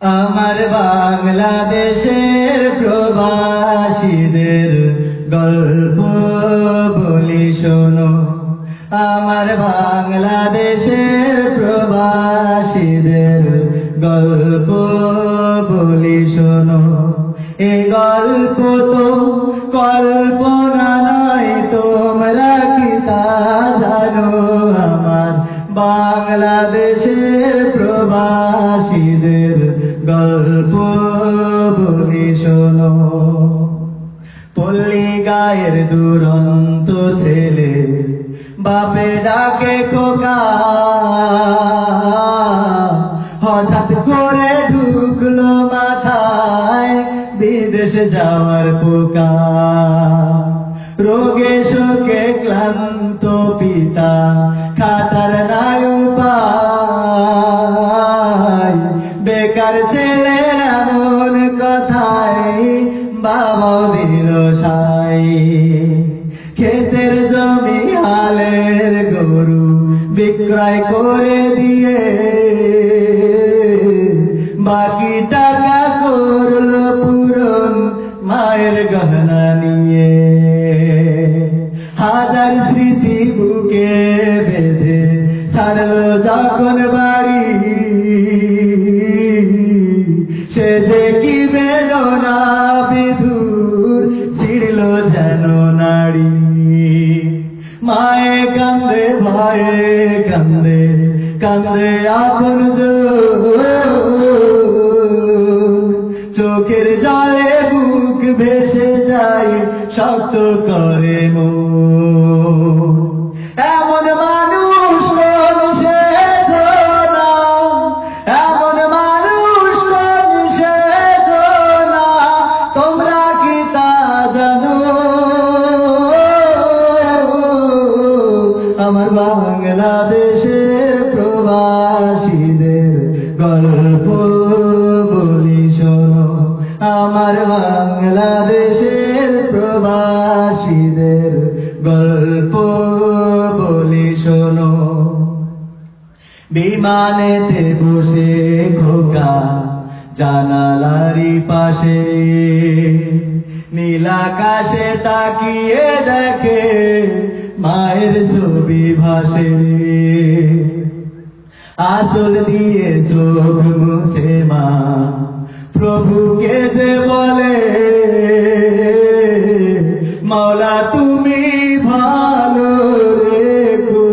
আমার বাংলাদেশের প্রবাসীদের গল্প বলি শোনো। আমার বাংলাদেশের প্রবাসীদের গল্প বলি শোনো। এই গল্প তো কল্পনা গায়ের দুরন্ত ছেলে, বাপে ডাকে খোকা। হঠাৎ করে ঢুকলো মাথায় বিদেশ যাওয়ার পোকা। রোগে, শোকে ক্লান্ত পিতা খাটার নাই উপায়। বেকার ছেলে এমন কথায় বাবাও দিল সাই ক্ষেতের জমি হালের গরু বিক্রয় করে দিয়ে, বাকি টাকা করল পূরণ মায়ের গহনা নিয়ে। হাজার স্মৃতি বুকে বেঁধে ছাড়লো যখন কান্দে কান্দে আপন চোখের জলে বুক ভেসে যায়, শক্ত করে মো এমন মানুষ এমন মানুষ তোমরা কি তা জানো? আমার বাংলাদেশের প্রবাসীদের গল্প বলি শোনো। আমার বাংলাদেশের প্রবাসীদের গল্প বলি শোনো। বিমানেতে বসে খোকা জানালারি পাশে নীলাকাশে তাকিয়ে দেখে মায়ের ছবি ভাসে। আসল দিয়ে চোখ মুছে মা, প্রভুকে যে বলে, মাওলা, তুমি ভালো রেখো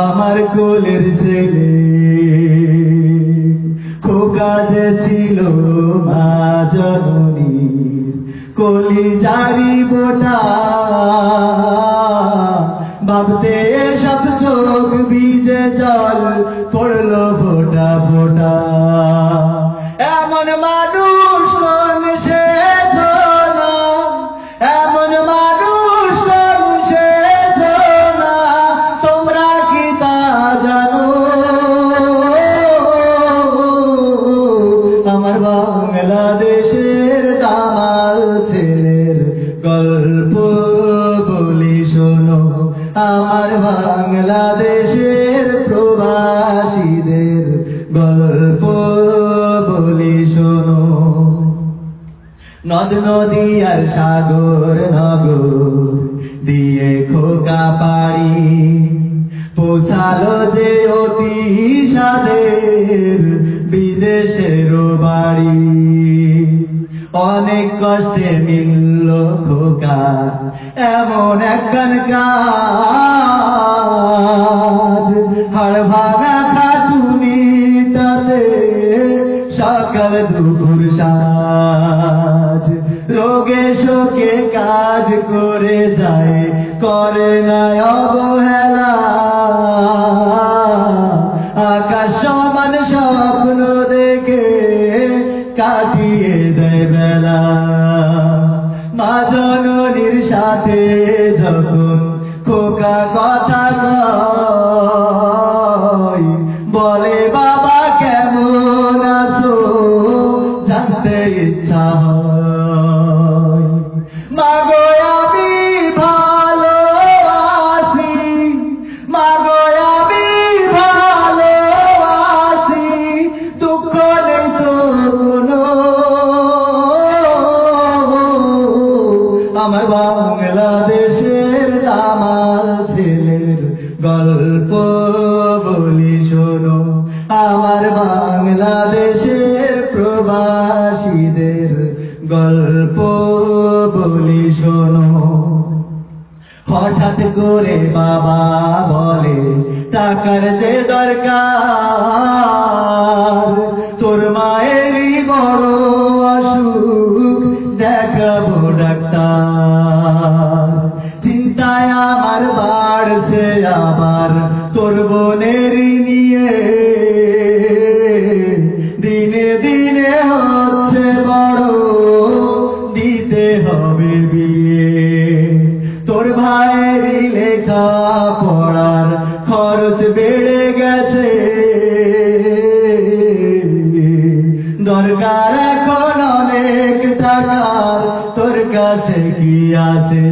আমার কোলের ছেলে। খোকা যে ছিল মা জননীর কলি জারি বোটা। ভাবতে সব চোখ ভিজে জল পড়ল ফোটা ফোটা। নদ নদী আর সাগর নগর দিয়ে খোকা পাড়ি। পোষালো যে অতি সাদের বিদেশের বাড়ি। অনেক কষ্টে মিলল খোকা, এমন একখান কাজ। হাড় ভাঙা কাজ করে যায়, করে না অবহেলা। আকাশ সমান স্বপ্ন দেখে কাটিয়ে দেয় বেলা। মা জননীর সাথে যখন খোকা কথা কয়, বলে, বাবা, কেমন আছো? জানতে ইচ্ছা হয়। আমার বাংলাদেশের তামাল ছেলের গল্প বলি শোনো। আমার বাংলাদেশের প্রবাসীদের গল্প বলি শোনো। হঠাৎ করে বাবা বলে, টাকার যে দরকার, তোর মায়েরই বড় অসুখ দেখাবো। আমার বাড়ছে আবার তোর বোনেরই নিয়ে দিনে দিনে হচ্ছে বড়, দিতে হবে বিয়ে। তোর ভাইয়ের লেখা পড়ার খরচ বেড়ে গেছে। দরকার এখন অনেক টাকার, তোর কাছে কি আছে?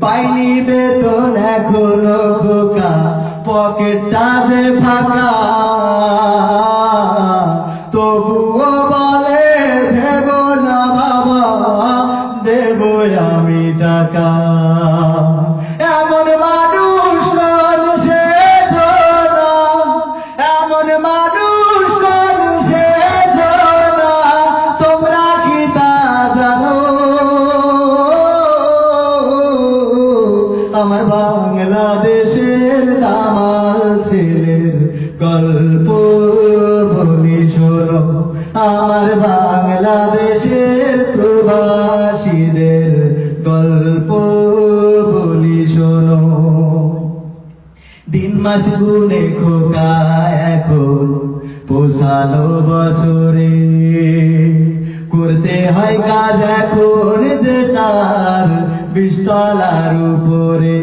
পাইনি বেতন, এখনও খোকা পকেটটা যে ফাঁকা। তবুও বলে, ভেব না বাবা, দেব আমি টাকা। বলি শোনো আমার বাংলাদেশের প্রবাসীদের গল্প বলি শোনো। দিন মাস গুনে খোকা এখন, পোষালো বছরে। করতে হয় কাজ এখন যে তার বিস্তলার উপরে।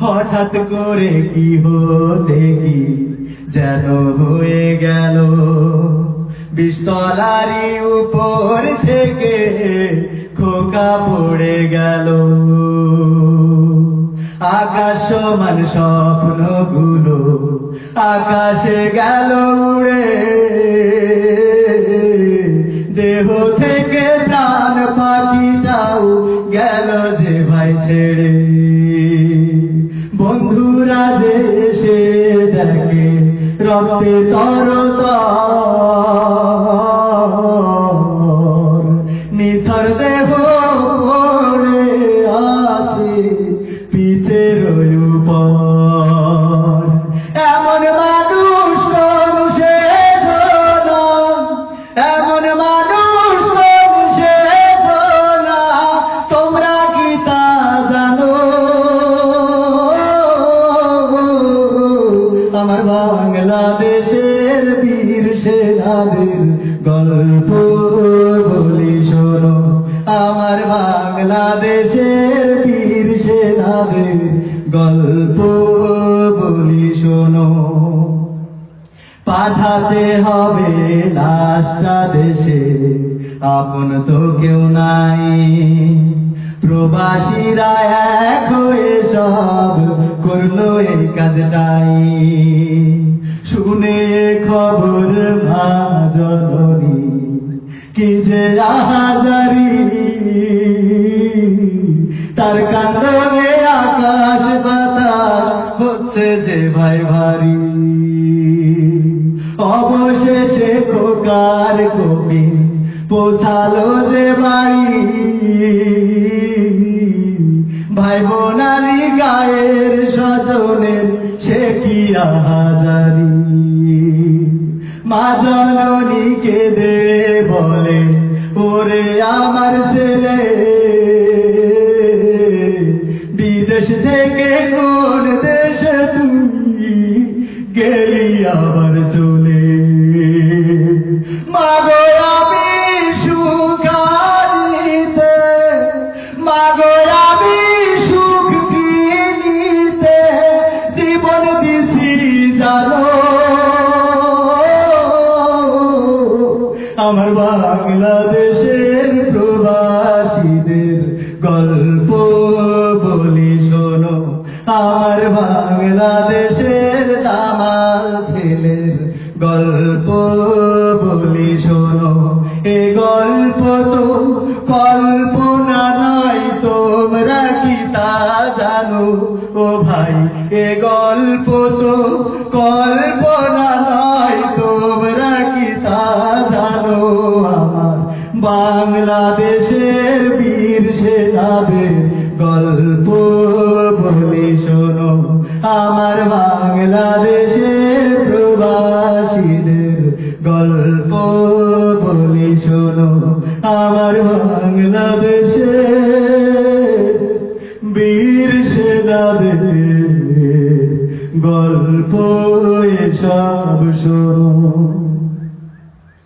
হঠাৎ করে কি হতে কি যেন হয়ে গেল। বিস্তলারি উপর থেকে খোকা পড়ে গেল। আকাশ সমান স্বপ্নগুলো আকাশে গেল উড়ে। রক্তে তর বলি শোনো, পাঠাতে হবে লাশটা দেশে, আপন তো কেউ নাই। প্রবাসীরা এক হয়ে সব করল এই কাজটাই। শুনে খবর মা জননী কি যে আহাজারি তার কান্দনে পৌঁছালো যে বাড়ি ভাই বোনারি গায়ের স্বজনের সে কি আহাজারি? মা দে বলে, ওরে আমার ছেলে, বিদেশ থেকে কোন দেশে তুই গেলি আবার চলে? আমার বাংলাদেশের প্রবাসীদের গল্প বলি, শোনো। আমার বাংলাদেশের দামাল ছেলের গল্প বলি, শোনো। এ গল্প তো কল্পনা নয়, তোমরা কি তা জানো? ও ভাই, এ গল্প তো কল্পনা বাংলাদেশের প্রবাসীদের গল্প বলি শোনো। আমার বাংলাদেশে বীর সেনাদের গল্প এসব শোনো।